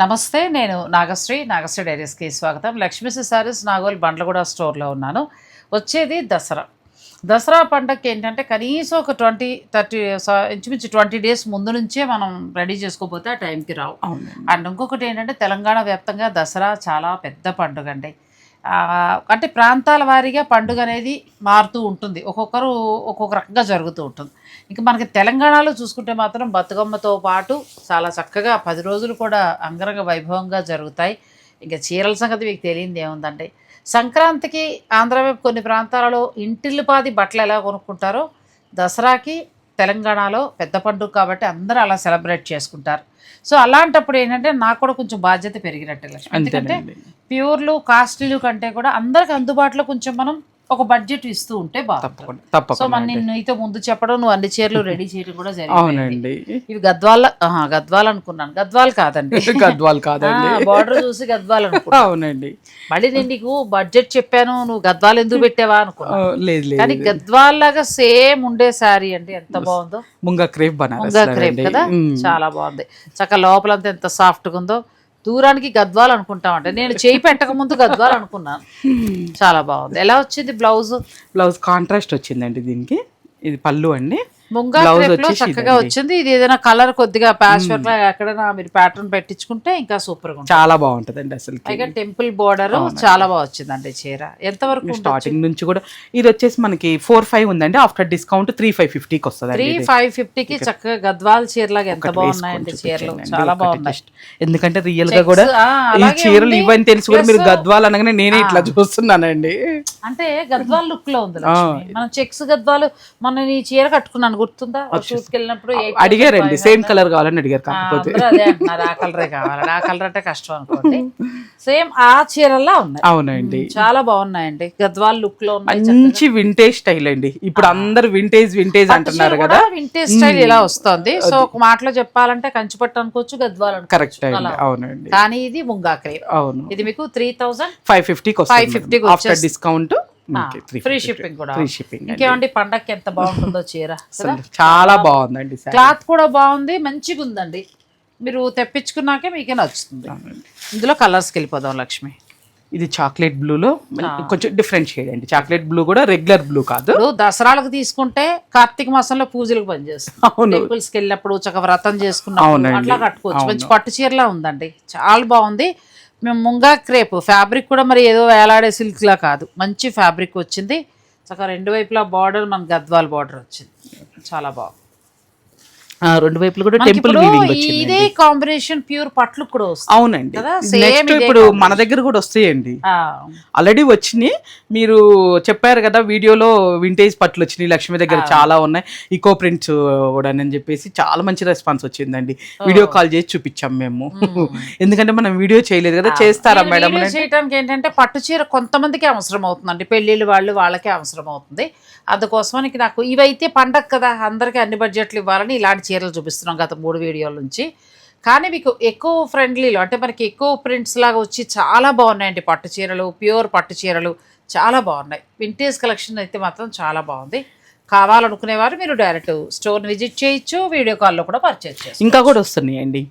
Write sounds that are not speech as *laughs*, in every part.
నమస్తే నేను నాగశ్రీ. నాగశ్రీ డైరీస్కి స్వాగతం. లక్ష్మీశ్రీ సారీస్ నాగోల్ బండ్లగూడ స్టోర్లో ఉన్నాను. వచ్చేది దసరా. దసరా పండగకి ఏంటంటే కనీసం ఒక ట్వంటీ థర్టీ ఇంచుమించు ట్వంటీ డేస్ ముందు నుంచే మనం రెడీ చేసుకోకపోతే ఆ టైంకి రావు. అండ్ ఇంకొకటి ఏంటంటే తెలంగాణ వ్యాప్తంగా దసరా చాలా పెద్ద పండుగ అండి. అంటే ప్రాంతాల వారీగా పండుగ అనేది మారుతూ ఉంటుంది. ఒక్కొక్కరు ఒక్కొక్క రకంగా జరుగుతూ ఉంటుంది. ఇంకా మనకి తెలంగాణలో చూసుకుంటే మాత్రం బతుకమ్మతో పాటు చాలా చక్కగా పది రోజులు కూడా అంగరంగ వైభవంగా జరుగుతాయి. ఇంకా చీరల సంగతి మీకు తెలియంది ఏముందండి సంక్రాంతికి ఆంధ్రవైపు కొన్ని ప్రాంతాలలో ఇంటిల్లిపాది బట్టలు ఎలా కొనుక్కుంటారో దసరాకి తెలంగాణలో పెద్ద పండుగ కాబట్టి అందరూ అలా సెలబ్రేట్ చేసుకుంటారు. సో అలాంటప్పుడు ఏంటంటే నాకు కూడా కొంచెం బాధ్యత పెరిగినట్టే ఎందుకంటే ప్యూర్లు కాస్ట్లీలు కంటే కూడా అందరికి అందుబాటులో కొంచెం మనం ఒక బడ్జెట్ ఇస్తూ ఉంటే బాగుంటుంది. సో మన. నేను నీతో ముందు చెప్పడం నువ్వు అన్ని చీరలు రెడీ చేయడం కూడా జరిగింది ఇవి గద్వాల గద్వాల్ అనుకున్నాను. గద్వాల్ కాదండి. *laughs* గద్వాల్ కాదండి. బార్డర్ చూసి గద్వాల్ అనుకున్నాను అవునండి. మళ్ళీ నేను నీకు బడ్జెట్ చెప్పాను నువ్వు గద్వాల్ ఎందుకు పెట్టావా ఆ, అనుకున్నా లేదు. కానీ గద్వాల్ లాగా సేమ్ ఉండే శారీ అండి ఎంత బాగుందో. ముంగా క్రేప్ బనారస్ ముంగా క్రేప్ కదా? చాలా బాగుంది. చక్కగా లోపలంతా ఎంత సాఫ్ట్గా ఉందో. దూరానికి గద్వాల్ అనుకుంటామంటే. నేను చేయి పెట్టక ముందు గద్వాల్ అనుకున్నాను. *laughs* చాలా బాగుంది. ఎలా వచ్చింది బ్లౌజ్? బ్లౌజ్ కాంట్రాస్ట్ వచ్చిందండి దీనికి. ఇది పళ్ళు అండి. ముంగా చక్కగా. వచ్చింది. ఇది ఏదైనా కలర్ కొద్దిగా ప్యాచ్ వర్క్ లా ఎక్కడైనా మీరు ప్యాటర్న్ పెట్టించుకుంటే ఇంకా సూపర్గా చాలా బాగుంటదండి అసలు పైగా టెంపుల్ బోర్డర్ చాలా బాగా వచ్చిందండి చీర. ఎంత వరకు స్టార్టింగ్ నుంచి కూడా ఇది వచ్చేసి మనకి ఫోర్ ఫైవ్ ఉందండి. ఆఫ్టర్ డిస్కౌంట్ త్రీ ఫైవ్ ఫిఫ్టీకి వస్తుంది త్రీ ఫైవ్ ఫిఫ్టీకి చక్కగా గద్వాల్ చీరలాగా ఎంత బాగున్నాయండి చీరలు. చాలా బాగున్నాయి. ఎందుకంటే రియల్గా కూడా ఈ చీరలు ఉంది. ఇవన్నీ తెలిసి కూడా మీరు గద్వాల్ అనగానే నేనే ఇట్లా చూస్తున్నానండి. అంటే గద్వాల్ లుక్లో ఉంది. మనం చెక్స్ గద్వాలు మన ఈ చీర కట్టుకున్నాను గుర్తుందా? షూట్కి వెళ్ళినప్పుడు అడిగారండి? Same colour? కావాలని అడిగారు. కాకపోతే అందరూ అదే అంటున్నారు. ఆ కలరే కావాలి ఆ కలర్ అంటే కష్టం అనుకోండి. *laughs* సేమ్ ఆ చీరల్లా ఉన్నాయి. అవునండి. చాలా బాగున్నాయండి. గద్వాల్ లుక్లో ఉన్నాయి మంచి వింటేజ్ స్టైల్ అండి. ఇప్పుడు అందరు వింటేజ్ వింటేజ్ అంటున్నారు కదా. వింటేజ్ స్టైల్ ఇలా వస్తుంది. సో ఒక మాటలో చెప్పాలంటే కంచిపట్టు అనుకోవచ్చు గద్వాల్ కరెక్ట్ అవునండి. కానీ ఇది ముంగా క్రేప్ అవును. ఇది మీకు త్రీ థౌజండ్ ఫైవ్ ఫిఫ్టీకి 550 కి వస్తుంది ఆఫ్టర్ డిస్కౌంట్ ఫ్రీ షిప్పింగ్ కూడా. ఫ్రీ షిప్పింగ్ ఇంకేమండి పండక్కి ఎంత బాగుంటుందో చీర? చాలా బాగుందండి క్లాత్ కూడా బాగుంది మంచిగా ఉందండి. మీరు తెప్పించుకున్నాకే మీకే నచ్చుతుంది. ఇందులో కలర్స్కి వెళ్ళిపోదాం లక్ష్మి. ఇది చాక్లెట్ బ్లూలో కొంచెం డిఫరెంట్ షేడ్ అండి. చాక్లెట్ బ్లూ కూడా రెగ్యులర్ బ్లూ కాదు. దసరాలకు తీసుకుంటే కార్తీక మాసంలో పూజలకు పనిచేస్తుంది. అవును. వెళ్ళినప్పుడు చక్క వ్రతం అవునండి. అట్లా కట్టుకోవచ్చు. మంచి పట్టు చీరలా ఉందండి. చాలా బాగుంది. మేము ముంగా క్రేప్. ఫ్యాబ్రిక్ కూడా మరి ఏదో వేలాడే సిల్క్లా కాదు. మంచి ఫ్యాబ్రిక్ వచ్చింది. చక్కగా రెండు వైపులా బార్డర్ మన గద్వాల్ బార్డర్ వచ్చింది. చాలా బాగుంది. రెండు వైపులు కూడా టెంపుల్ ఇదే కాంబినేషన్ ప్యూర్ పట్లు కూడా అవునండి. నెక్స్ట్ ఇప్పుడు మన దగ్గర కూడా వస్తాయండి. ఆల్రెడీ వచ్చినాయి. మీరు చెప్పారు కదా వీడియోలో వింటేజ్ పట్లు వచ్చినాయి. లక్ష్మి దగ్గర చాలా ఉన్నాయి. ఈకో ప్రింట్స్ కూడా అని చెప్పేసి చాలా మంచి రెస్పాన్స్ వచ్చిందండి. వీడియో కాల్ చేసి చూపించాం మేము. ఎందుకంటే మనం వీడియో చేయలేదు కదా చేస్తారా మేడం చేయడానికి ఏంటంటే పట్టు చీర కొంతమందికి అవసరం అవుతుందండి. పెళ్ళిళ్ళు వాళ్ళు వాళ్ళకే అవసరం అవుతుంది. అందుకోసమని నాకు ఇవైతే పండగ కదా అందరికీ అన్ని బడ్జెట్లు ఇవ్వాలని ఇలాంటి చీరలు చూపిస్తున్నాం గత మూడు వీడియోల నుంచి. కానీ మీకు ఎక్కువ ఫ్రెండ్లీలో అంటే మనకి ఎక్కువ ప్రింట్స్ లాగా వచ్చి చాలా బాగున్నాయండి పట్టు చీరలు ప్యూర్ పట్టు చీరలు చాలా బాగున్నాయి. వింటేజ్ కలెక్షన్ అయితే మాత్రం చాలా బాగుంది. కావాలనుకునేవారు మీరు డైరెక్ట్ స్టోర్ని విజిట్ చేయొచ్చు వీడియో కాల్లో కూడా పర్చేజ్ చేయొచ్చు ఇంకా కూడా వస్తున్నాయండి.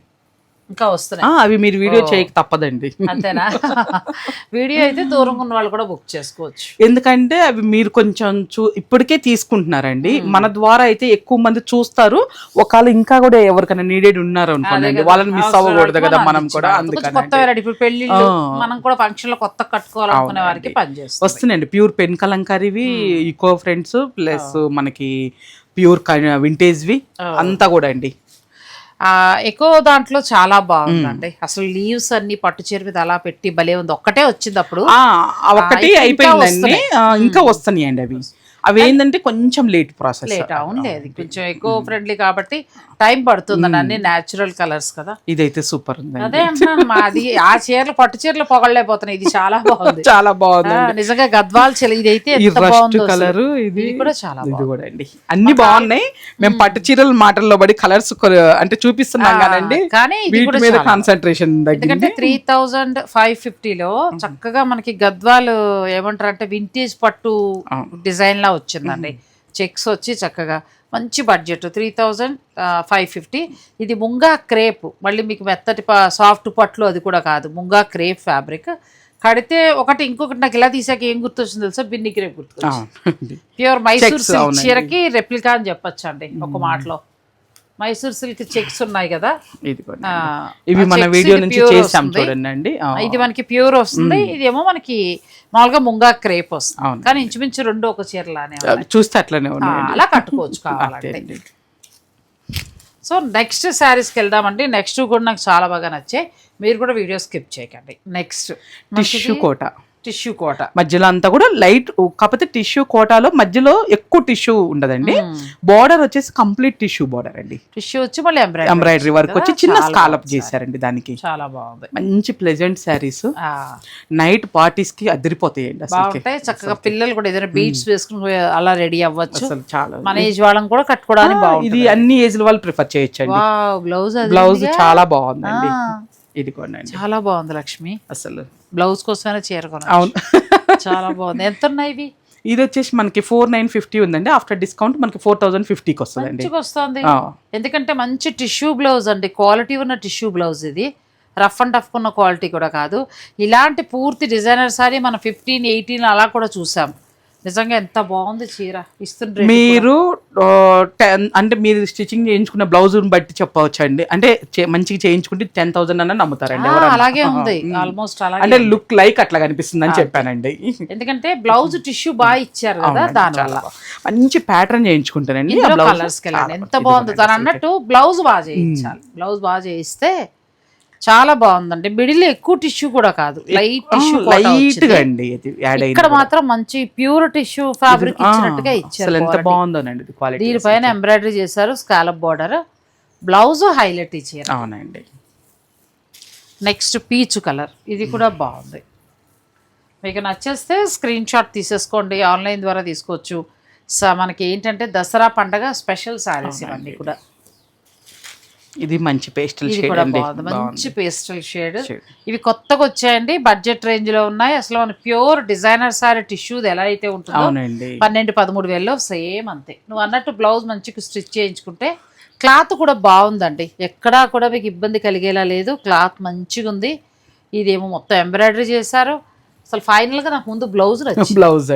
ఇంకా వస్తున్నాయి. అవి మీరు వీడియో చేయక తప్పదండి. అంతేనా? *laughs* వీడియో అయితే దూరంగా ఉన్న వాళ్ళు కూడా బుక్ చేసుకోవచ్చు. ఎందుకంటే అవి మీరు కొంచెం చూ ఇప్పటికే తీసుకుంటున్నారండి. మన ద్వారా అయితే ఎక్కువ మంది చూస్తారు. ఒకవేళ ఇంకా కూడా ఎవరికైనా నీడెడ్ ఉన్నారు అనుకోండి వాళ్ళని మిస్ అవ్వకూడదు కదా మనం కూడా అందుకని కొత్త ఇప్పుడు పెళ్ళిళ్ళు మనం కూడా ఫంక్షన్లో కొత్త కట్టుకోవాలనుకునే వారికి పనిచేస్తుంది వస్తున్నాయండి. ప్యూర్ పెన్ కలంకారీవి ఈకో ఫ్రెండ్స్ ప్లస్ మనకి ప్యూర్ వింటేజ్వి అంతా కూడా అండి. ఎక్కువ దాంట్లో చాలా బాగుందండి. అసలు లీవ్స్ అన్ని పట్టు చీర మీద అలా పెట్టి భలే ఉంది. ఒక్కటే వచ్చింది అప్పుడు. ఆ ఒక్కటి ఇంకా అయిపోయిందండి. వస్తున్నాయి. వస్తున్నాయండి అవి. అవి ఏంటంటే కొంచెం లేట్ ప్రాసెస్ లేట్ అవునులే అది కొంచెం ఎక్కువ ఫ్రెండ్లీ కాబట్టి టైం పడుతుందండి అన్ని న్యాచురల్ కలర్స్ కదా. ఇదైతే సూపర్ ఉందండి అదే అంటున్నాను మాది ఆ చీరలు పట్టు చీరలు పొగలేకపోతున్నాయి ఇది చాలా బాగుంది. *laughs* చాలా బాగుంది నిజంగా గద్వాల్ చీర ఇదైతే. కలర్ ఇది కూడా చాలా ఇది కూడా అండి. అన్ని బాగున్నాయి. మేము పట్టు చీరల మాటల్లో పడి కలర్స్ అంటే చూపిస్తున్నాం కానండి. కానీ ఇది వీటి మీద కాన్సన్ట్రేషన్ ఎందుకంటే త్రీ థౌజండ్ ఫైవ్ ఫిఫ్టీలో చక్కగా మనకి గద్వాలు ఏమంటారు అంటే వింటేజ్ పట్టు డిజైన్ లా వచ్చిందండి. చెక్స్ వచ్చి చక్కగా మంచి budget three thousand five fifty ఇది ముంగా క్రేప్. మళ్ళీ మీకు మెత్తటి సాఫ్ట్ పట్లు అది కూడా కాదు. Munga crepe fabric. కడితే ఒకటి ఇంకొకటి నాకు ఇలా తీసాక ఏం గుర్తొచ్చింది తెలుసా? బిన్ని క్రేప్ అవునండి. Pure Mysore silk. చీరకి రెప్లికా అని చెప్పొచ్చు అండి ఒక మాటలో. మైసూర్ సిల్క్ చెక్స్ ఉన్నాయి కదా. ఇది ఇవి మన వీడియో ఇది నుంచి చేసాం. చూడండి అండి ఇది మనకి ప్యూర్ వస్తుంది. ఇదేమో మనకి మామూలుగా ముంగా క్రేప్ వస్తుంది. కానీ ఇంచుమించు రెండు ఒక చీరలానే. చూస్తే అట్లనే అలా కట్టుకోవచ్చు కావాలంటే. సో నెక్స్ట్ శారీస్కి వెళ్దామండి. నెక్స్ట్ కూడా నాకు చాలా బాగా నచ్చాయి. మీరు కూడా వీడియో స్కిప్ చేయకండి. Next tissue Kota. Tissue Kota. మధ్యలో అంతా కూడా లైట్ కాకపోతే టిష్యూ కోటాలో మధ్యలో ఎక్కువ టిష్యూ ఉండదండి. బార్డర్ వచ్చేసి కంప్లీట్ టిష్యూ బార్డర్ అండి. టిష్యూ వచ్చి మళ్ళీ ఎంబ్రాయిడరీ వర్క్ వచ్చి చిన్న స్కాలప్ చేశారండి దానికి. చాలా బాగుంది. మంచి ప్లెజెంట్ శారీస్ నైట్ పార్టీస్కి అదిరిపోతాయండి బాగుంటాయి. చక్కగా పిల్లలు కూడా ఏదైనా బీట్స్ వేసుకుని అలా రెడీ అవ్వచ్చు. చాలా మన ఏజ్ వాళ్ళని కూడా కట్టుకోవడానికి ఇది అన్ని ఏజ్ వాళ్ళు ప్రిఫర్ చేయొచ్చండి. Wow blouse blouse. చాలా బాగుందండి. ఇది కొనండి. చాలా బాగుంది లక్ష్మి. అసలు. బ్లౌజ్ కోసమైనా చీర కొనాలి అవును. *laughs* చాలా బాగుంది. ఎంత ఉన్నాయి ఇవి? ఇది వచ్చేసి మనకి ఫోర్ నైన్ ఫిఫ్టీ ఉందండి. ఆఫ్టర్ డిస్కౌంట్ మనకి ఫోర్ థౌసండ్ ఫిఫ్టీకి వస్తుందండి. వస్తుంది. ఆ. ఎందుకంటే మంచి టిష్యూ బ్లౌజ్ అండి. క్వాలిటీ ఉన్న టిష్యూ బ్లౌజ్ ఇది. రఫ్ అండ్ టఫ్ ఉన్న క్వాలిటీ కూడా కాదు. ఇలాంటి పూర్తి డిజైనర్ సారీ మనం ఫిఫ్టీన్ ఎయిటీన్ అలా కూడా చూసాం. నిజంగా ఎంత బాగుంది చీర. ఇస్తుండ్రే మీరు అంటే మీరు స్టిచ్చింగ్ చేయించుకున్న బ్లౌజ్ బట్టి చెప్పవచ్చు అండి అంటే మంచిగా చేయించుకుంటే టెన్ థౌసండ్ అన్న నమ్ముతారండి. అలాగే ఉంది. ఆల్మోస్ట్ అలాగే అంటే లుక్ లైక్ అట్లా కనిపిస్తుంది అని చెప్పానండి. ఎందుకంటే బ్లౌజ్ టిష్యూ బాగా ఇచ్చారు కదా అవునండి, దాని చాలా వల్ల బాగా. మంచి ప్యాటర్న్ చేయించుకుంటానండి కలర్స్ ఎంత బాగుంది. తను. అన్నట్టు బ్లౌజ్ బాగా చేయించాలి. బ్లౌజ్ బాగా చేయిస్తే చాలా బాగుందండి. మిడిల్ ఎక్కువ టిష్యూ కూడా కాదు. లైట్ టిష్యూ లైట్గా అండి ఇక్కడ మాత్రం మంచి ప్యూర్ టిష్యూ ఫ్యాబ్రిక్ ఇచ్చినట్టుగా ఇచ్చారు ఎంత. బాగుందోనండి క్వాలిటీ దీనిపైన ఎంబ్రాయిడరీ చేశారు స్కాలప్ బార్డర్. బ్లౌజ్ హైలైట్ ఇచ్చారు. అవునండి. Next peach colour. ఇది కూడా బాగుంది. మీకు నచ్చేస్తే స్క్రీన్ షాట్ తీసేసుకోండి. ఆన్లైన్ ద్వారా తీసుకోవచ్చు. స- మనకి ఏంటంటే దసరా పండగ స్పెషల్ సారీస్ ఇవన్నీ కూడా. ఇది మంచి పేస్టల్ షేడ్ కూడా అండి. బాగుంది. మంచి పేస్టల్ షేడ్. ఇవి కొత్తగా వచ్చాయండి. బడ్జెట్ రేంజ్లో ఉన్నాయి. అసలు మన ప్యూర్ డిజైనర్ సారీ టిష్యూ ఎలా అయితే ఉంటుందో పన్నెండు పదమూడు వేల్లో సేమ్ అంతే. నువ్వు అన్నట్టు బ్లౌజ్ మంచిగా స్టిచ్ చేయించుకుంటే క్లాత్ కూడా బాగుందండి. ఎక్కడా కూడా మీకు ఇబ్బంది కలిగేలా లేదు. క్లాత్ మంచిగా ఉంది ఇదేమో మొత్తం ఎంబ్రాయిడరీ చేశారు. అసలు ఫైనల్గా నాకు ముందు బ్లౌజ్ బ్లౌజ్.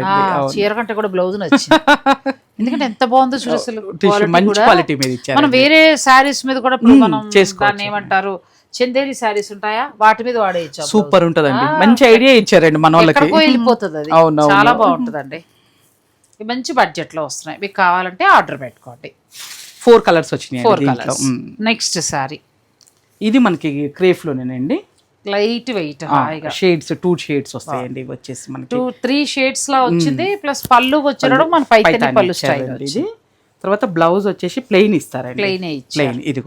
చీర కంటే కూడా బ్లౌజ్ నచ్చింది. *laughs* ఎందుకంటే ఎంత బాగుందో చూడు అసలు కూడా. క్వాలిటీ మీద మనం వేరే శారీస్ మీద కూడా ఇప్పుడు మనం. దాన్ని ఏమంటారు? చందేరి శారీస్ ఉంటాయా? వాటి మీద వాడేయచ్చు సూపర్ ఉంటదండి. మంచి ఐడియా ఇచ్చారండి మన వాళ్ళకి. వెళ్ళిపోతుంది అది. అవును. చాలా బాగుంటుందండి. ఇవి మంచి బడ్జెట్లో వస్తున్నాయి. మీకు కావాలంటే ఆర్డర్ పెట్టుకోండి. ఫోర్ కలర్స్ వచ్చినాయి ఫోర్ కలర్స్. నెక్స్ట్ శారీ ఇది మనకి crepe లోనేనండి light weight shades two shades వస్తాయండి వచ్చేసి మనకి. టూ త్రీ షేడ్స్ లా వచ్చింది ప్లస్ పళ్ళు వచ్చేటప్పుడు మన పైతని పళ్ళు స్టైల్ ఇది. తర్వాత బ్లౌజ్ వచ్చేసి ప్లెయిన్ ఇస్తారండి. ప్లెయిన్ ప్లెయిన్ ఇది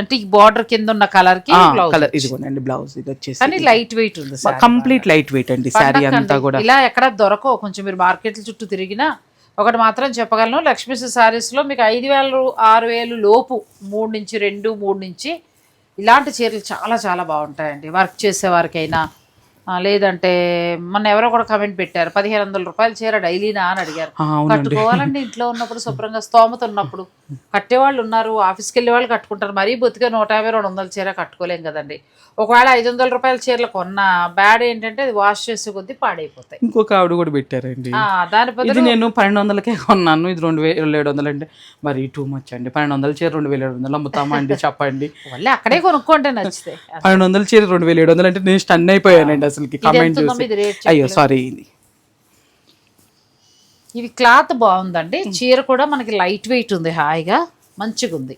అంటే ఈ బార్డర్ కింద ఉన్న కలర్కి కలర్ ఇది కొనండి బ్లౌజ్ ఇది వచ్చేసి కానీ లైట్ వెయిట్ ఉంది. కంప్లీట్ లైట్ వెయిట్ అండి శారీ అంతా. కూడా. ఇలా ఎక్కడ దొరకవు కొంచెం మీరు మార్కెట్ల చుట్టూ తిరిగినా ఒకటి మాత్రం చెప్పగలను లక్ష్మీ సారీస్లో మీకు ఐదు వేలు ఆరు వేలు లోపు మూడు నుంచి రెండు మూడు నుంచి ఇలాంటి చీరలు చాలా చాలా బాగుంటాయండి. వర్క్ చేసే వారికైనా ఆ, లేదంటే మొన్న ఎవరో కూడా కమెంట్ పెట్టారు పదిహేను వందల రూపాయల చీర డైలీనా అని అడిగారు. కట్టుకోవాలండి ఇంట్లో ఉన్నప్పుడు శుభ్రంగా స్తోమత ఉన్నప్పుడు. కట్టేవాళ్ళు ఉన్నారు ఆఫీస్కి వెళ్ళే వాళ్ళు కట్టుకుంటారు. మరీ బొత్తిగా నూట యాభై రెండు వందల చీర కట్టుకోలేం కదండి. ఒకవేళ ఐదు వందల రూపాయల చీరలు కొన్నా బ్యాడ్ ఏంటంటే అది వాష్ చేసే కొద్దీ పాడైపోతాయి. ఇంకొక ఆవిడ కూడా పెట్టారండి. దాని ఇది నేను పన్నెండు వందలకే కొన్నాను. ఇది రెండు వేల ఏడు వందలు అంటే మరి టూ మచ్ అండి. పన్నెండు వందల చీర రెండు వేల ఏడు వందలు అమ్ముతామా అండి చెప్పండి. మళ్ళీ అక్కడే కొనుక్కోంటే నచ్చితే. పన్నెండు వందల చీర రెండు వేల ఏడు వందలు అంటే నేను స్టన్ అయిపోయానండి అసలుకి. కమెంట్ చూసి. అయ్యో సారీ ఇది ఇవి క్లాత్ బాగుందండి. చీర కూడా మనకి లైట్ వెయిట్ ఉంది హాయిగా మంచిగా ఉంది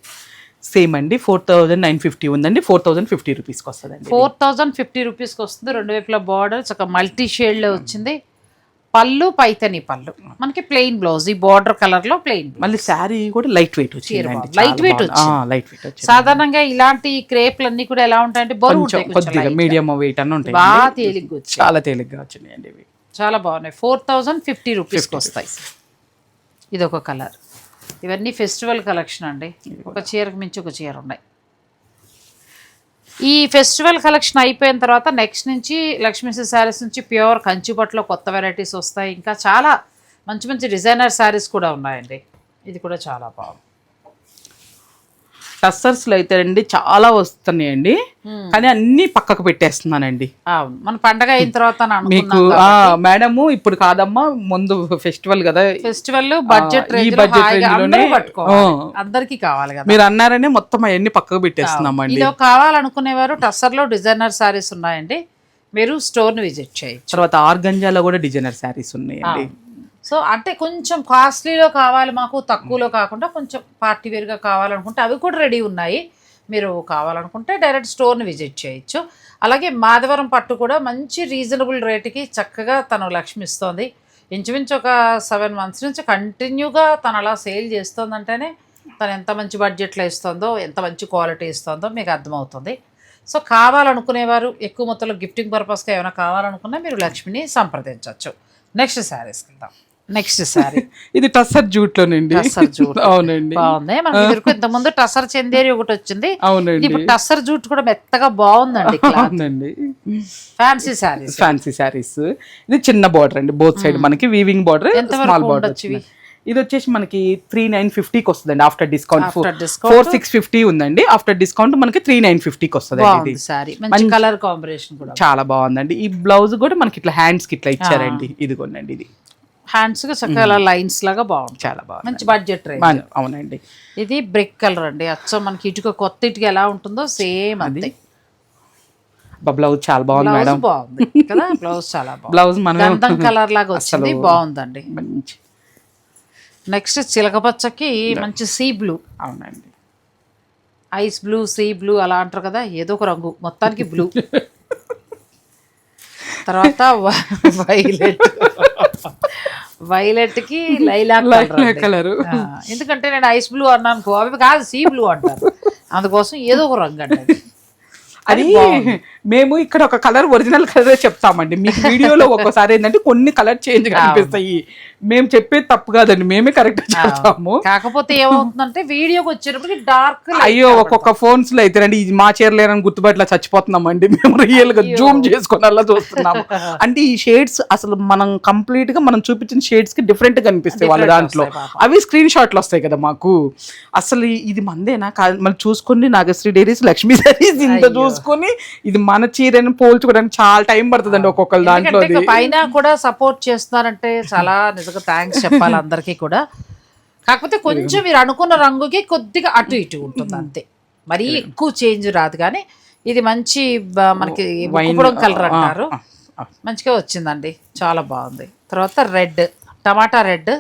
సేమ్ అండి. ఫోర్ థౌజండ్ నైన్ ఫిఫ్టీ ఉందండి. ఫోర్ థౌజండ్ ఫిఫ్టీ రూపీస్కి వస్తుందండి ఫోర్ థౌజండ్ ఫిఫ్టీ రూపీస్కి వస్తుంది. రెండు వైపుల బార్డర్ చక్క మల్టీ షేడ్లో వచ్చింది. పళ్ళు పైతని పళ్ళు. మనకి ప్లెయిన్ బ్లౌజ్ ఈ బార్డర్ కలర్లో ప్లెయిన్ మళ్ళీ శారీ కూడా లైట్ వెయిట్ బాగుంది. Light weight లైట్ వెయిట్ వచ్చింది. సాధారణంగా ఇలాంటి క్రేప్లు అన్ని కూడా ఎలా ఉంటాయంటే బరువు కొద్దిగా. మీడియం వెయిట్ అన్న ఉంటాయి బాగా తేలిగ్గా చాలా తేలిగ్గా వచ్చినాయండి ఇవి. చాలా బాగున్నాయి. ఫోర్ థౌజండ్ ఫిఫ్టీ రూపీస్కి వస్తాయి. ఇది ఒక కలర్ ఇవన్నీ ఫెస్టివల్ కలెక్షన్ అండి. ఒక చీరకు మించి ఒక చీర ఉన్నాయి. ఈ ఫెస్టివల్ కలెక్షన్ అయిపోయిన తర్వాత నెక్స్ట్ నుంచి లక్ష్మీ శారీస్ నుంచి ప్యూర్ కంచిపట్లో కొత్త వెరైటీస్ వస్తాయి. ఇంకా చాలా మంచి మంచి డిజైనర్ శారీస్ కూడా ఉన్నాయండి. ఇది కూడా చాలా బాగుంది. టస్సర్స్లో అయితే అండి చాలా వస్తున్నాయండి. కానీ అన్ని పక్కకు పెట్టేస్తున్నానండి. మన పండగ అయిన తర్వాత మీకు మేడము ఇప్పుడు కాదమ్మా ముందు ఫెస్టివల్ కదా. ఫెస్టివల్ బడ్జెట్ ఈ ఆ. అందరికి కావాలి కదా. మీరు అన్నారనే మొత్తం అవన్నీ పక్కకు పెట్టేస్తున్నామండి. కావాలనుకునేవారు టస్సర్లో డిజైనర్ సారీస్ ఉన్నాయండి. మీరు స్టోర్ని విజిట్ చేయొచ్చు. తర్వాత ఆర్గంజాలో కూడా డిజైనర్ శారీస్ ఉన్నాయండి. సో అంటే కొంచెం కాస్ట్లీలో కావాలి మాకు తక్కువలో కాకుండా కొంచెం పార్టీ వేర్గా కావాలనుకుంటే అవి కూడా రెడీ ఉన్నాయి. మీరు కావాలనుకుంటే డైరెక్ట్ స్టోర్ని విజిట్ చేయొచ్చు. అలాగే మాధవరం పట్టు కూడా మంచి రీజనబుల్ రేటుకి చక్కగా తను లక్ష్మి ఇస్తోంది. ఇంచుమించు ఒక సెవెన్ మంత్స్ నుంచి కంటిన్యూగా తను అలా సేల్ చేస్తోందంటేనే తను ఎంత మంచి బడ్జెట్లో ఇస్తుందో ఎంత మంచి క్వాలిటీ ఇస్తుందో మీకు అర్థమవుతుంది. సో కావాలనుకునేవారు ఎక్కువ మొత్తంలో గిఫ్టింగ్ పర్పస్గా ఏమైనా కావాలనుకున్నా మీరు లక్ష్మిని సంప్రదించవచ్చు నెక్స్ట్ శారీస్కి వెళ్దాం. నెక్స్ట్ శారీ *laughs* ఇది టస్సర్ జూట్. లోనండి *laughs* అవునండి. బాగుంది. మనకి ఎదురుకు ఇంత ముందు టసర్ చందేరి ఒకటి వచ్చింది. ఇది అవునండి. ఇప్పుడు టసర్ జూట్ కూడా మెత్తగా బాగుందండి *laughs* అవునండి. ఫ్యాన్సీ శారీస్ ఫ్యాన్సీ శారీస్ ఇది చిన్న బార్డర్ అండి. బోత్ సైడ్ మనకి వీవింగ్ బార్డర్ స్మాల్ బార్డర్? ఇది వచ్చేసి మనకి త్రీ నైన్ ఫిఫ్టీకి వస్తుందండి after discount. Four six fifty ఉందండి. ఆఫ్టర్ డిస్కౌంట్ మనకి త్రీ నైన్ ఫిఫ్టీకి వస్తుంది ఇది. మంచి కలర్ కాంబినేషన్ కూడా. చాలా బాగుందండి. ఈ బ్లౌజ్ కూడా మనకి ఇట్లా హ్యాండ్స్కి ఇట్లా ఇచ్చారండి. ఇదిగోండి ఇది. హ్యాండ్స్గా చక్కగా లైన్స్ లాగా బాగుంది చాలా బాగుంది మంచి బడ్జెట్ రేంజ్ మన- అవునండి. ఇది బ్రిక్ కలర్ అండి. అచ్చం మనకి ఇటుక కొత్త ఇటుక ఎలా ఉంటుందో సేమ్ అది. బ్లౌజ్ చాలా బాగుంది మేడం. బాగుంది కదా? బ్లౌజ్ చాలా బాగుంది. బ్లౌజ్ మనం గంధం *laughs* కలర్ లాగా వచ్చింది. బాగుందండి. మంచి. నెక్స్ట్ చిలకపచ్చకి మంచి సీ బ్లూ. అవునండి. ఐస్ బ్లూ సీ బ్లూ అలా అంటారు కదా? ఏదో ఒక రంగు. మొత్తానికి బ్లూ. *laughs* తర్వాత వైలెట్ వైలెట్కి లైలాక్ కలరు. ఎందుకంటే నేను ఐస్ బ్లూ అన్నాను అవి కాదు సీ బ్లూ అంటారు. అందుకోసం ఏదో ఒక రంగు అండి అది. అది మేము ఇక్కడ ఒక కలర్ ఒరిజినల్ కలర్ చెప్తామండి. మీకు వీడియోలో *laughs* ఒక్కోసారి ఏంటంటే కొన్ని కలర్ చేంజ్ కనిపిస్తాయి. మేము చెప్పేది తప్పు కాదండి. మేమే కరెక్ట్ చెప్తాము. కాకపోతే ఏమవుతుందంటే వీడియోకి వచ్చేటప్పటికి డార్క్ అయ్యో ఒక్కొక్క ఫోన్స్లో అయితే ఇది మా చీరలేరని గుర్తుపట్ల చచ్చిపోతున్నామండి మేము రియల్గా జూమ్ చేసుకొని అలా చూస్తున్నాము. *laughs* అంటే ఈ షేడ్స్ అసలు మనం కంప్లీట్గా మనం చూపించిన షేడ్స్కి డిఫరెంట్గా కనిపిస్తాయి వాళ్ళ దాంట్లో. అవి స్క్రీన్ షాట్లు వస్తాయి కదా మాకు. అసలు ఇది మందేనా? కాదు మళ్ళీ చూసుకొని నాగశ్రీ డైరీస్ లక్ష్మీ సారీస్ ఇంత చూసుకొని ఇది మన చీరని పోల్చుకోవడానికి చాలా టైం పడుతుందండి ఒక్కొక్కరు దాంట్లో పైన కూడా సపోర్ట్ చేస్తున్నారంటే చాలా నిజంగా థ్యాంక్స్ చెప్పాలి అందరికీ కూడా. కాకపోతే కొంచెం మీరు అనుకున్న రంగుకి కొద్దిగా అటు ఇటు ఉంటుంది అంతే. మరీ ఎక్కువ చేంజ్ రాదు కానీ ఇది మంచి మనకి ముక్కుపుడం కలర్ అంటారు. మంచిగా వచ్చిందండి. చాలా బాగుంది. తర్వాత రెడ్ టమాటా రెడ్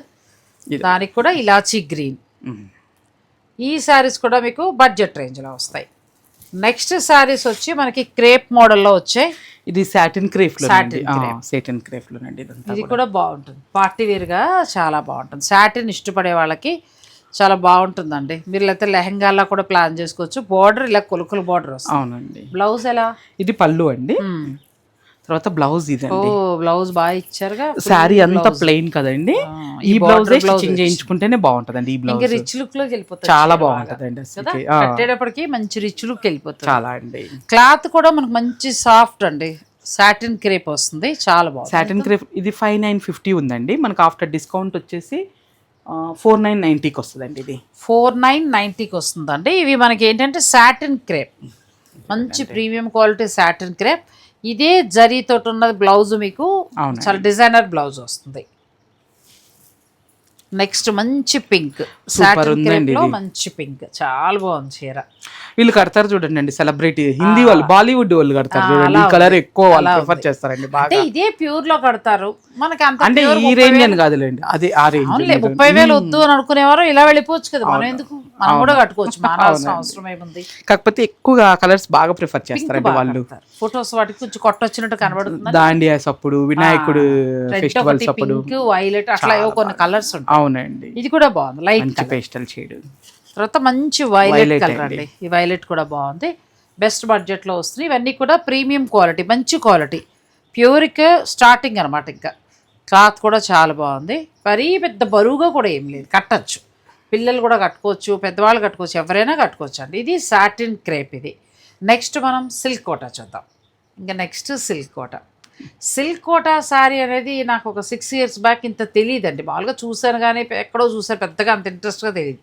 దానికి కూడా ఇలాచీ గ్రీన్ ఈ శారీస్ కూడా మీకు బడ్జెట్ రేంజ్లో వస్తాయి. నెక్స్ట్ శారీస్ వచ్చి మనకి క్రేప్ మోడల్లో వచ్చాయి ఇది సాటిన్ క్రేఫ్ సాటిన్ క్రేఫ్ లోనండి ఇదంతా ఇది కూడా. బాగుంటుంది. పార్టీ వేర్గా చాలా బాగుంటుంది. సాటిన్ ఇష్టపడే వాళ్ళకి చాలా బాగుంటుందండి. మీరు లేకపోతే లెహంగాలా కూడా ప్లాన్ చేసుకోవచ్చు. బార్డర్ ఇలా కొలుకులు బార్డర్ వస్తుంది. అవునండి. బ్లౌజ్ ఎలా? ఇది పళ్ళు అండి. తర్వాత బ్లౌజ్ ఓ ఇదండి బ్లౌజ్ బాగా ఇచ్చారుగా. శారీ అంతా ప్లెయిన్ కదండి. ఈ బ్లౌజ్ స్టిచ్చింగ్ చేయించుకుంటేనే బాగుంటదండి ఈ బ్లౌజ్ రిచ్ లుక్లోకి వెళ్ళిపోతుంది చాలా. బాగుంటదండి కట్టేటప్పటికి మంచి రిచ్ లుక్ వెళ్ళిపోతుంది. చాలా అండి. క్లాత్ కూడా మనకు మంచి సాఫ్ట్ అండి. సాటిన్ క్రేప్ వస్తుంది. చాలా బాగుంది. సాటిన్ క్రేప్ ఇది ఫైవ్ నైన్ ఫిఫ్టీ ఉందండి. మనకు ఆఫ్టర్ డిస్కౌంట్ వచ్చేసి ఫోర్ నైన్ నైన్టీకి వస్తుందండి ఇది. ఫోర్ నైన్ నైంటీకి వస్తుందండి. ఇవి మనకి ఏంటంటే సాటిన్ క్రేప్ మంచి ప్రీమియం క్వాలిటీ సాటిన్ క్రేప్ ఇదే జరీతోటి ఉన్నది బ్లౌజ్ మీకు. చాలా డిజైనర్ బ్లౌజ్ వస్తుంది నెక్స్ట్ మంచి పింక్. లో. మంచి పింక్. చాలా బాగుంది చీర. వీళ్ళు కడతారు చూడండి అండి సెలబ్రిటీ. హిందీ వాళ్ళు బాలీవుడ్ వాళ్ళు కడతారు చూడండి. కలర్ ఉంది. ఎక్కువ వాళ్ళు ప్రిఫర్ ఉంది. చేస్తారండి బాగా. ఇదే ప్యూర్లో కడతారు. మనకి అంత అంటే ఈ రేంజ్ అని కాదులేండి అదే ఆ రేంజ్ ముప్పై వేలు వద్దు అని అనుకునేవారు ఇలా వెళ్ళిపోవచ్చు కదా. మనం ఎందుకు? మనం కూడా కట్టుకోవచ్చు. మానాల్సిన అవసరం ఏముంది? కాకపోతే ఎక్కువగా కలర్స్ బాగా ప్రిఫర్ చేస్తారండి వాళ్ళు. ఫొటోస్ వాటికి కొంచెం కొట్టొచ్చినట్టు కనబడుతుంది దాండియాస్ అప్పుడు వినాయకుడు ఫెస్టివల్స్ అప్పుడు. వైలెట్ అట్లా కొన్ని కలర్స్ ఉంటాయి. అవునండి. ఇది కూడా బాగుంది లైట్ మంచి పేస్టల్ షేడ్ తర్వాత మంచి వైలెట్ Violet కలర్ అండి. ఈ వైలెట్ కూడా బాగుంది. బెస్ట్ బడ్జెట్లో వస్తుంది ఇవన్నీ కూడా ప్రీమియం క్వాలిటీ మంచి క్వాలిటీ ప్యూరిక్ స్టార్టింగ్ అనమాట ఇంకా. క్లాత్ కూడా చాలా బాగుంది. మరీ పెద్ద బరువుగా కూడా ఏం లేదు. కట్టచ్చు. పిల్లలు కూడా కట్టుకోవచ్చు పెద్దవాళ్ళు కట్టుకోవచ్చు ఎవరైనా కట్టుకోవచ్చు అండి. ఇది సాటిన్ క్రేప్ ఇది. నెక్స్ట్ మనం సిల్క్ కోటా చూద్దాం. ఇంకా next silk Kota. Silk Kota sari అనేది నాకు ఒక సిక్స్ ఇయర్స్ బ్యాక్ ఇంత తెలియదండి. మామూలుగా చూశాను కానీ ఎక్కడో చూసాను పెద్దగా అంత ఇంట్రెస్ట్గా తెలియదు.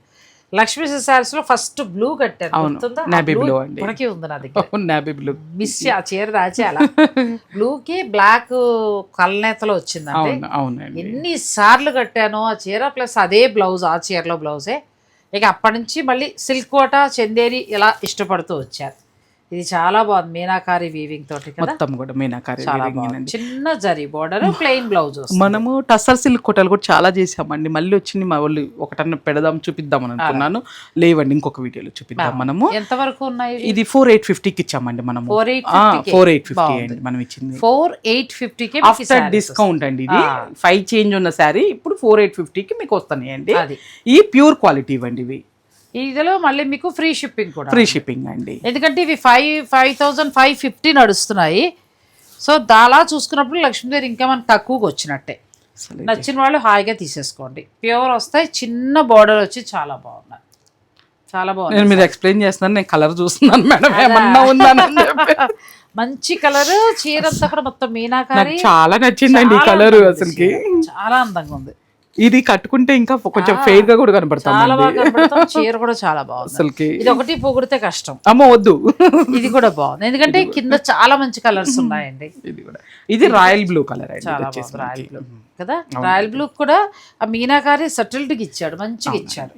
లక్ష్మీ శారీస్లో ఫస్ట్ బ్లూ అండి. ఇప్పటికీ ఉంది నా దగ్గర. నాబీ బ్లూ మిస్ ఆ చీర దాచి అలా బ్లూ కి బ్లాక్ కల్నేతలో వచ్చిందంటే అవును అవునండి. ఎన్ని సార్లు కట్టాను ఆ చీర ప్లస్ అదే బ్లౌజ్ ఆ చీరలో బ్లౌజే ఇక అప్పటి నుంచి మళ్ళీ సిల్క్ కోట చందేరి ఇలా ఇష్టపడుతూ వచ్చారు ఇది చాలా బాగుంది. మీనాకారి వీవింగ్ తోటి మొత్తం కూడా మీనాకారి. చిన్న జరీ బోర్డర్ ప్లెయిన్ బ్లౌజ్ మనము టస్సర్ సిల్క్ కోటలు కూడా చాలా చేసామండి మళ్ళీ వచ్చింది మా వాళ్ళు ఒకటన్నా పెడదాం చూపిద్దాం అని అనుకున్నాను. లేవండి ఇంకొక వీడియోలో చూపిద్దాం మనము. ఎంత వరకు ఉన్నాయి ఇది ఫోర్ ఎయిట్ ఫిఫ్టీకి ఇచ్చామండి మనము. Four eight four eight fifty అండి మనం ఇచ్చింది. ఫోర్ ఎయిట్ ఫిఫ్టీకి ఆఫ్టర్ డిస్కౌంట్ అండి ఇది. ఫైవ్ చేంజ్ ఉన్న శారీ ఇప్పుడు ఫోర్ ఎయిట్ ఫిఫ్టీకి మీకు వస్తున్నాయి అండి అది. ఈ ప్యూర్ క్వాలిటీ ఇవ్వండి ఇవి. ఇందులో మళ్ళీ మీకు ఫ్రీ షిప్పింగ్ కూడా. ఫ్రీ షిప్పింగ్ అండి. ఎందుకంటే ఇవి five five thousand five fifty నడుస్తున్నాయి. సో దాలా చూసుకున్నప్పుడు లక్ష్మీదేవి ఇంకా మనకు తక్కువకి వచ్చినట్టే. అసలు నచ్చిన వాళ్ళు హాయిగా తీసేసుకోండి. ప్యూర్ వస్తాయి చిన్న బార్డర్ వచ్చి చాలా బాగున్నాయి. చాలా బాగుంది నేను మీరు ఎక్స్ప్లెయిన్ చేస్తున్నాను నేను కలర్ చూస్తున్నాను మేడం ఏమన్నా ఉందని చెప్పి. *laughs* మంచి కలర్ చీర అంతా కూడా మొత్తం నాకు మీనాకారి చాలా నచ్చిందండి ఈ కలర్ ఉంది అసలుకి. చీర. చాలా అందంగా ఉంది. ఇది కట్టుకుంటే ఇంకా కొంచెం ఫెయిర్గా కూడా కనపడతాం చాలా బాగా కనపడతాం. చీర కూడా చాలా బాగుంది. అసలుకి ఇది ఒకటి పొగిడితే కష్టం. అమ్మ వద్దు. ఇది కూడా బాగుంది. ఎందుకంటే కింద చాలా మంచి కలర్స్ ఉన్నాయండి. ఇది కూడా. ఇది రాయల్ బ్లూ కలర్ చాలా రాయల్. బ్లూ. కదా? రాయల్ బ్లూ కూడా ఆ మీనాకారి సటిల్డ్కి ఇచ్చాడు మంచిగా ఇచ్చాడు.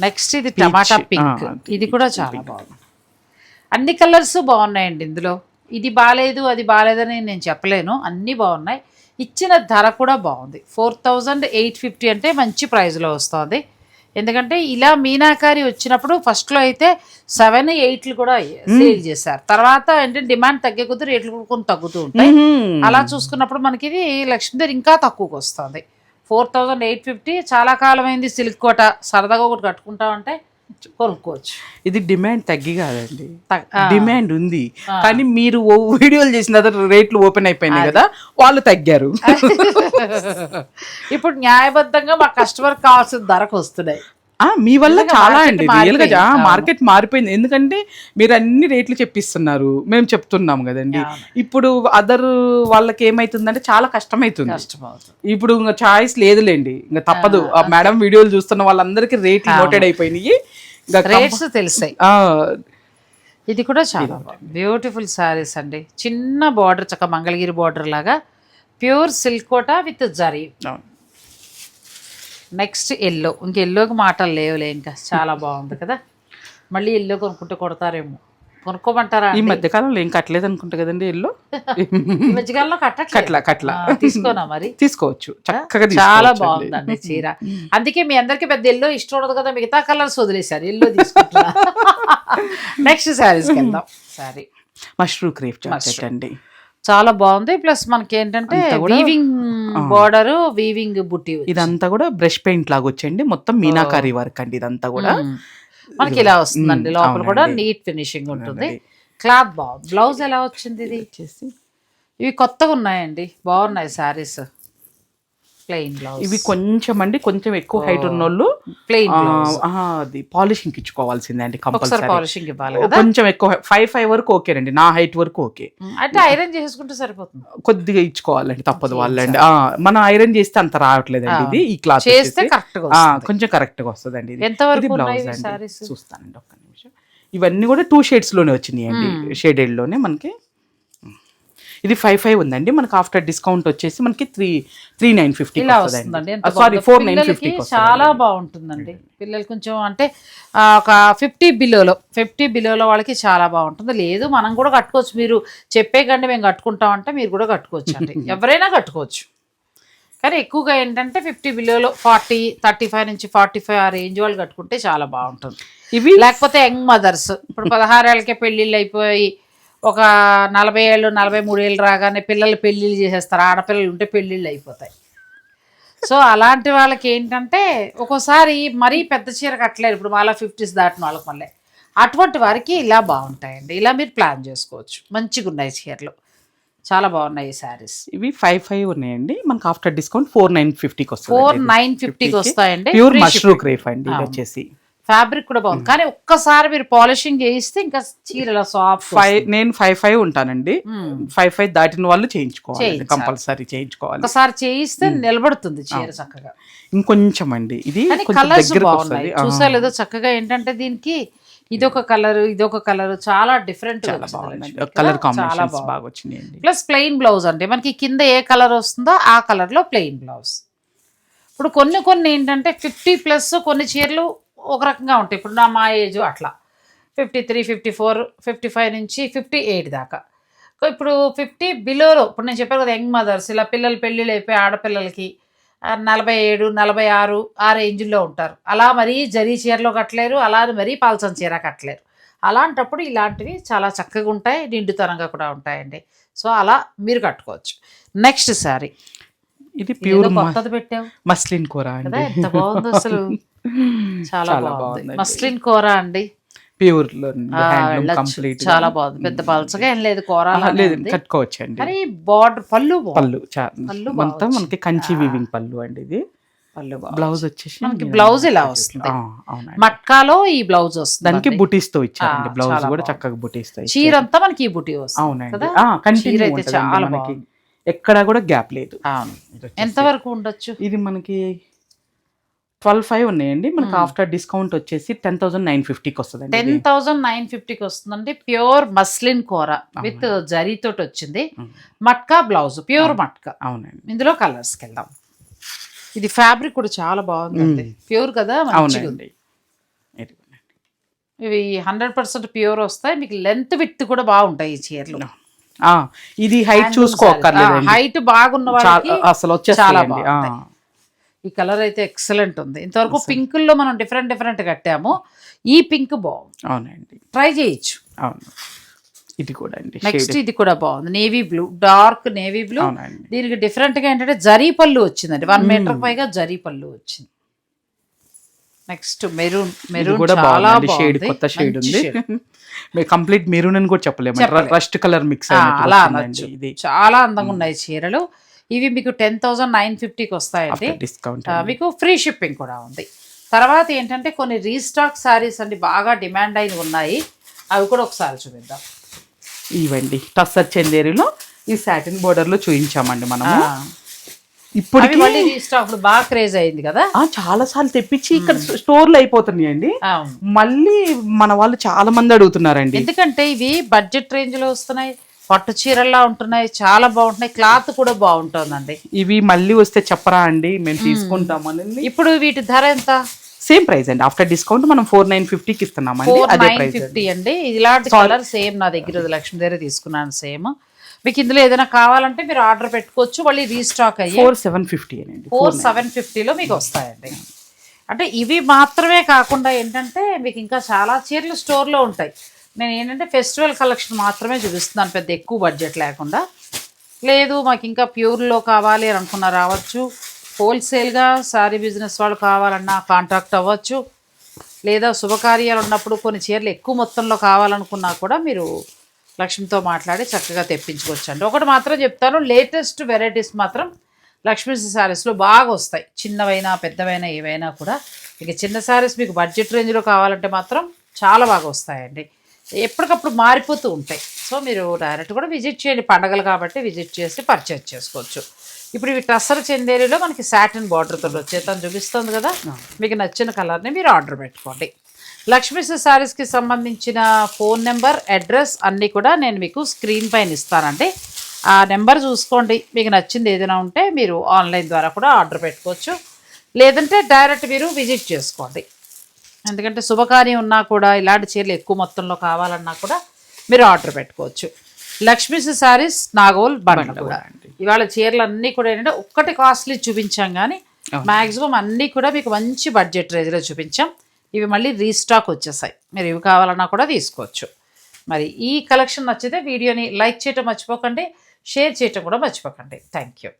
నెక్స్ట్ ఇది టమాటా పింక్ ఇది కూడా చాలా బాగుంది. అన్ని కలర్స్ బాగున్నాయండి ఇందులో. ఇది బాగాలేదు అది బాగాలేదని నేను చెప్పలేను. అన్నీ బాగున్నాయి. ఇచ్చిన ధర కూడా బాగుంది. ఫోర్ థౌజండ్ ఎయిట్ ఫిఫ్టీ అంటే మంచి ప్రైస్లో వస్తుంది. ఎందుకంటే ఇలా మీనాకారి వచ్చినప్పుడు ఫస్ట్లో అయితే సెవెన్ ఎయిట్లు కూడా సేల్ చేశారు. తర్వాత ఏంటంటే డిమాండ్ తగ్గే కొద్దీ రేట్లు కూడా కొంచెం తగ్గుతూ ఉంటాయి. అలా చూసుకున్నప్పుడు మనకి ఇది లక్ష్మీదేవి ఇంకా తక్కువకి వస్తుంది. ఫోర్ థౌజండ్ ఎయిట్ ఫిఫ్టీ చాలా కాలం అయింది సిల్క్ కోట. సరదాగా ఒకటి కట్టుకుంటామంటే కొనుక్కోవచ్చు. ఇది డిమాండ్ తగ్గి కాదండి. డిమాండ్ ఉంది. కానీ మీరు ఓ వీడియోలు చేసిన తర్వాత రేట్లు ఓపెన్ అయిపోయినాయి కదా వాళ్ళు తగ్గారు. *laughs* ఇప్పుడు న్యాయబద్ధంగా మా కస్టమర్ కావాల్సిన ధరకు వస్తున్నాయి. మీ వల్ల చాలా అండి. రియల్గా మారిపోయింది. అవును. మార్కెట్ మారిపోయింది. ఎందుకంటే మీరు అన్ని రేట్లు చెప్పిస్తున్నారు. మేము చెప్తున్నాం కదండి. ఇప్పుడు అదర్ వాళ్ళకి ఏమైతుందంటే చాలా కష్టమైతుంది. కష్టమవుతుంది. ఇప్పుడు ఇంకా చాయిస్ లేదులేండి. ఇంకా తప్పదు. ఆ మేడం వీడియోలు చూస్తున్న వాళ్ళందరికీ రేట్లు నోటెడ్ అయిపోయినాయి. రేట్స్ తెలిసాయి ఆ, ఇది కూడా చాలా బ్యూటిఫుల్ శారీస్ అండి. చిన్న బార్డర్ చక్క మంగళగిరి బార్డర్ లాగా pure silk Kota with zari. Next yellow. ఇంక ఎల్లోకి మాటలు లేవులే ఇంకా. చాలా బాగుంది కదా. మళ్ళీ ఎల్లో కొనుక్కుంటే కొడతారేమో. కొనుక్కోమంటారా ఈ మధ్య కాలంలో ఏం కట్టలేదు అనుకుంటా కదండి ఇల్లు మధ్యకాలంలో కట్ల కట్ల తీసుకోనా మరి? తీసుకోవచ్చు. చక్కగా చాలా. బాగుందండి చీర. అందుకే మీ అందరికి పెద్ద ఎల్లో ఇష్టం ఉండదు కదా మిగతా కలర్స్ వదిలేశారు. ఎల్లో తీసుకుంటున్నా. *laughs* నెక్స్ట్ శారీస్కి వెళ్దాం. సారీ మష్రూమ్ క్రేప్ జాకెట్ అండి. చాలా బాగుంది. ప్లస్ మనకి ఏంటంటే వీవింగ్ బార్డర్ వీవింగ్ బుట్టి ఇదంతా కూడా బ్రష్ పెయింట్ లాగా వచ్చండి మొత్తం మీనాకారి వర్క్ అండి ఇదంతా కూడా. మనకి ఇలా వస్తుందండి. లోపల కూడా. నీట్ ఫినిషింగ్ ఉంటుంది. క్లాత్ బాగుంది బ్లౌజ్ ఎలా వచ్చింది ఇది? ఇవి కొత్తగా ఉన్నాయండి. బాగున్నాయి శారీస్. ప్లెయిన్ ఇవి కొంచెం అండి కొంచెం ఎక్కువ హైట్ ఉన్న వాళ్ళు ప్లెయిన్ అది పాలిషింగ్ ఇచ్చుకోవాల్సిందే అండి కంపల్సరీ పాలిషింగ్ ఇవ్వాలి కొంచెం ఎక్కువ ఫైవ్ ఫైవ్ వరకు ఓకేనండి నా హైట్ వరకు ఓకే. అంటే ఐరన్ చేసుకుంటే సరిపోతుంది. కొద్దిగా ఇచ్చుకోవాలండి తప్పదు వాళ్ళండి. మనం ఐరన్ చేస్తే అంత రావట్లేదండి ఇది ఈ క్లాత్ చేస్తే వస్తుంది. కొంచెం కరెక్ట్గా వస్తుందండి ఇది. ఎంత వరకు ఇది ఉన్నాయి బ్లౌజ్ అండి? చూస్తానండి ఒక్క నిమిషం. ఇవన్నీ కూడా టూ షేడ్స్లోనే వచ్చినాయి అండి షేడెడ్లోనే మనకి. ఇది ఫైవ్ ఫైవ్ ఉందండి. మనకి ఆఫ్టర్ డిస్కౌంట్ వచ్చేసి మనకి three three nine fifty sorry. Four nine fifty చాలా బాగుంటుందండి. పిల్లలు కొంచెం అంటే ఒక ఫిఫ్టీ బిలోలో ఫిఫ్టీ బిలోలో వాళ్ళకి చాలా బాగుంటుంది. లేదు మనం కూడా కట్టుకోవచ్చు. మీరు చెప్పే కంటే మేము కట్టుకుంటాం అంటే మీరు కూడా కట్టుకోవచ్చు అండి. *laughs* ఎవరైనా కట్టుకోవచ్చు. కానీ ఎక్కువగా ఏంటంటే ఫిఫ్టీ బిలోలో ఫార్టీ థర్టీ ఫైవ్ నుంచి ఫార్టీ ఫైవ్ ఆ రేంజ్ వాళ్ళు కట్టుకుంటే చాలా బాగుంటుంది. ఇవి లేకపోతే యంగ్ మదర్స్ ఇప్పుడు పదహారేళ్ళకే పెళ్ళిళ్ళు అయిపోయి ఒక నలభై ఏళ్ళు నలభై మూడు ఏళ్ళు రాగానే పిల్లలు పెళ్ళిళ్ళు చేసేస్తారు. ఆడపిల్లలు ఉంటే పెళ్ళిళ్ళు అయిపోతాయి. సో అలాంటి వాళ్ళకి ఏంటంటే ఒక్కోసారి మరీ పెద్ద చీర కట్టలేరు. ఇప్పుడు మాలా ఫిఫ్టీస్ దాటిన వాళ్ళకి మళ్ళీ. అటువంటి వారికి ఇలా బాగుంటాయండి. ఇలా మీరు ప్లాన్ చేసుకోవచ్చు. మంచిగా ఉన్నాయి చీరలు. చాలా బాగున్నాయి ఈ శారీస్. ఇవి ఫైవ్ ఫైవ్ ఉన్నాయండి. మనకి ఆఫ్టర్ డిస్కౌంట్ ఫోర్ నైన్ ఫిఫ్టీకి ఫోర్ వస్తుంది నైన్ ఫిఫ్టీకి వస్తాయండి. Pure mushroom. క్రేప్ అండి. వచ్చేసి. ఫ్యాబ్రిక్ కూడా బాగుంది. కానీ ఒక్కసారి మీరు పాలిషింగ్ చేయిస్తే ఇంకా చీరల సాఫ్ట్ ఫైవ్ నేను ఫైవ్ ఫైవ్ ఉంటానండి. ఫైవ్ ఫైవ్ దాటిన వాళ్ళు చేయించుకోవాలి. కంపల్సరీ చేయించుకోవాలి. ఒకసారి చేయిస్తే నిలబడుతుంది చీర చక్కగా. ఇంకొంచెం అండి. ఇది కలర్స్ బాగున్నాయి. చూసా లేదో చక్కగా ఏంటంటే దీనికి ఇదొక కలర్ ఇదొక కలర్ చాలా డిఫరెంట్ కలర్ కాంబినేషన్స్ బాగా వచ్చినాయండి. ప్లస్ ప్లెయిన్ బ్లౌజ్ అంటే మనకి కింద ఏ కలర్ వస్తుందో ఆ కలర్లో ప్లెయిన్ బ్లౌజ్ ఇప్పుడు కొన్ని కొన్ని ఏంటంటే ఫిఫ్టీ ప్లస్ కొన్ని చీరలు ఒక రకంగా ఉంటాయి. ఇప్పుడు నా మా ఏజ్ అట్లా. Fifty three fifty four fifty five నుంచి ఫిఫ్టీ ఎయిట్ దాకా. ఇప్పుడు ఫిఫ్టీ బిలోలో ఇప్పుడు నేను చెప్పాను కదా యంగ్ మదర్స్ ఇలా పిల్లలు పెళ్ళిళ్ళు అయిపోయి ఆడపిల్లలకి నలభై ఏడు నలభై ఆరు ఆ రేంజ్లో ఉంటారు. అలా మరీ జరీ చీరలో కట్టలేరు అలా మరీ పాల్సం చీర కట్టలేరు. అలాంటప్పుడు ఇలాంటివి చాలా చక్కగా ఉంటాయి నిండుతనంగా కూడా ఉంటాయండి. సో అలా మీరు కట్టుకోవచ్చు. Next sorry. ఇది ప్యూర్ కొత్తది పెట్టావు. మస్లిన్ కూర ఎంత బాగుంది అసలు. *laughs* చాలా చాలా బాగుంది. మస్లిన్ కూర అండి. ప్యూర్. కంప్లీట్ చాలా బాగుంది. పెద్ద పలచగా ఏం లేదు కూర లేదు. కట్టుకోవచ్చు అండి కానీ బార్డర్ పళ్ళు పళ్ళు పళ్ళు మొత్తం మనకి కంచి వీవింగ్ పళ్ళు అండి ఇది. పళ్ళు. బ్లౌజ్ వచ్చేసి మనకి బ్లౌజ్ ఇలా వస్తుంది. మట్కాలో ఈ బ్లౌజ్ వస్తుంది దానికి బుటీస్తో ఇచ్చారండి. బ్లౌజ్ కూడా. చక్కగా బుటీస్తో. చీర అంతా మనకి ఈ బుటీ వస్తుంది అవునండి. అయితే చాలా మనకి. బాగుంది. ఎక్కడ కూడా గ్యాప్ లేదు. ఎంత వరకు ఉండొచ్చు? ఇది మనకి ట్వెల్వ్ ఫైవ్ ఉన్నాయండి. మనకి ఆఫ్టర్ డిస్కౌంట్ వచ్చేసి టెన్ థౌసండ్ నైన్ ఫిఫ్టీకి వస్తుందండి టెన్. థౌజండ్ నైన్ ఫిఫ్టీకి వస్తుందండి. ప్యూర్ మస్లిన్ కూర విత్ జరీ తోటి వచ్చింది. Matka blouse pure matka. అవునండి. ఇందులో కలర్స్కి వెళ్దాం ఇది ఫ్యాబ్రిక్ కూడా చాలా బాగుందండి. ప్యూర్ కదా. అవునండి. ఇవి హండ్రెడ్ పర్సెంట్ ప్యూర్ వస్తాయి. మీకు లెంత్ విత్ కూడా బాగుంటాయి ఈ చీరలు. ఇది హైట్ చూసుకోకర్లేదండి. హైట్ బాగున్న వాళ్ళకి అసలు బాగుంటాయి. ఈ కలర్ అయితే ఎక్సలెంట్ ఉంది. ఇంతవరకు పింకుల్లో మనం డిఫరెంట్ డిఫరెంట్ కట్టాము. ఈ పింక్ బాగుంది. అవునండి. ట్రై చేయొచ్చు. అవును. ఇది కూడా అండి. నెక్స్ట్ ఇది కూడా బాగుంది. Navy blue dark navy blue దీనికి డిఫరెంట్గా ఏంటంటే జరీ పళ్ళు వచ్చిందండి. వన్ మీటర్ పైగా జరీ పళ్ళు వచ్చింది. నెక్స్ట్ మెరూన్ మెరూన్ కూడా చాలా షేడ్ కొత్త షేడ్ ఉంది. *laughs* కంప్లీట్ మెరూన్ అని కూడా చెప్పలేము చెప్పలేం. రస్ట్ కలర్ మిక్స్ అలా అనొచ్చు. ఇది. చాలా అందంగా ఉన్నాయి చీరలు. ఇవి మీకు టెన్ థౌసండ్ నైన్ ఫిఫ్టీకి వస్తాయండి. డిస్కౌంట్ మీకు ఫ్రీ షిప్పింగ్ కూడా ఉంది. తర్వాత ఏంటంటే కొన్ని రీస్టాక్ శారీస్ అండి బాగా డిమాండ్ అయినవి ఉన్నాయి. అవి కూడా ఒకసారి చూపిద్దాం. ఇవండి. టస్సర్ చందేరిలో ఈ సాటిన్ బోర్డర్లో చూపించామండి మనము. ఆ, ఇప్పుడు బాగా క్రేజ్ అయింది కదా? చాలా సార్లు తెప్పించి ఇక్కడ స్టోర్లో అయిపోతున్నాయండి. మళ్ళీ మన వాళ్ళు చాలా మంది అడుగుతున్నారండి. ఎందుకంటే ఇవి బడ్జెట్ రేంజ్లో వస్తున్నాయి. పట్టు చీరల్లా ఉంటున్నాయి చాలా బాగుంటున్నాయి క్లాత్ కూడా బాగుంటుందండి. ఇవి మళ్ళీ వస్తే చెప్పరా అండి? మేము తీసుకుంటామని ఇప్పుడు వీటి ధర ఎంత? సేమ్ ప్రైస్ అండి. ఆఫ్టర్ డిస్కౌంట్ మనం ఫోర్ నైన్ ఫిఫ్టీకి ఇస్తున్నామండి. అదే ప్రైస్ ఫిఫ్టీ అండి. ఇలాంటి కలర్ సేమ్ నా దగ్గర. లక్ష్మీ దగ్గర తీసుకున్నాను సేమ్. మీకు ఇందులో ఏదైనా కావాలంటే మీరు ఆర్డర్ పెట్టుకోవచ్చు మళ్ళీ రీస్టాక్ అయ్యి ఫోర్ సెవెన్ ఫిఫ్టీ అండి. ఫోర్ సెవెన్ ఫిఫ్టీలో మీకు వస్తాయండి. అంటే ఇవి మాత్రమే కాకుండా ఏంటంటే మీకు ఇంకా చాలా చీరలు స్టోర్లో ఉంటాయి. నేను ఏంటంటే ఫెస్టివల్ కలెక్షన్ మాత్రమే చూపిస్తున్నాను పెద్ద ఎక్కువ బడ్జెట్ లేకుండా. లేదు మాకు ఇంకా ప్యూర్లో కావాలి అని అనుకున్నా రావచ్చు. హోల్సేల్గా శారీ బిజినెస్ వాళ్ళు కావాలన్నా కాంటాక్ట్ అవ్వచ్చు. లేదా శుభకార్యాలు ఉన్నప్పుడు కొన్ని చీరలు ఎక్కువ మొత్తంలో కావాలనుకున్నా కూడా మీరు లక్ష్మితో మాట్లాడి చక్కగా తెప్పించుకోవచ్చు అండి ఒకటి మాత్రం చెప్తాను లేటెస్ట్ వెరైటీస్ మాత్రం లక్ష్మీ శారీస్లో బాగా వస్తాయి. చిన్నవైనా పెద్దవైనా ఏవైనా కూడా. ఇక చిన్న శారీస్ మీకు బడ్జెట్ రేంజ్లో కావాలంటే మాత్రం చాలా బాగా వస్తాయండి. ఎప్పటికప్పుడు మారిపోతూ ఉంటాయి. సో మీరు డైరెక్ట్ కూడా విజిట్ చేయండి. పండగలు కాబట్టి విజిట్ చేసి పర్చేజ్ చేసుకోవచ్చు. ఇప్పుడు ఇవి టస్సర్ చందేరిలో మనకి సాటిన్ బార్డర్తో వచ్చేతను చూపిస్తుంది కదా. మీకు నచ్చిన కలర్ని మీరు ఆర్డర్ పెట్టుకోండి. లక్ష్మీ శారీస్కి సంబంధించిన ఫోన్ నెంబర్ అడ్రస్ అన్నీ కూడా నేను మీకు స్క్రీన్ పైన ఇస్తానండి. ఆ నెంబర్ చూసుకోండి. మీకు నచ్చింది ఏదైనా ఉంటే మీరు ఆన్లైన్ ద్వారా కూడా ఆర్డర్ పెట్టుకోవచ్చు. లేదంటే డైరెక్ట్ మీరు విజిట్ చేసుకోండి. ఎందుకంటే శుభకార్యం ఉన్నా కూడా ఇలాంటి చీరలు ఎక్కువ మొత్తంలో కావాలన్నా కూడా మీరు ఆర్డర్ పెట్టుకోవచ్చు. లక్ష్మీ శారీస్ నాగోల్ బండ్ల కూడా. ఇవాళ చీరలు అన్నీ కూడా ఏంటంటే ఒక్కటి కాస్ట్లీ చూపించాం కానీ మ్యాక్సిమం అన్నీ కూడా మీకు మంచి బడ్జెట్ రేంజ్లో చూపించాం. ఇవి మళ్ళీ రీస్టాక్ వచ్చేసాయి. మీరు ఇవి కావాలన్నా కూడా తీసుకోవచ్చు. మరి ఈ కలెక్షన్ నచ్చితే వీడియోని లైక్ చేయటం మర్చిపోకండి షేర్ చేయటం కూడా మర్చిపోకండి. Thank you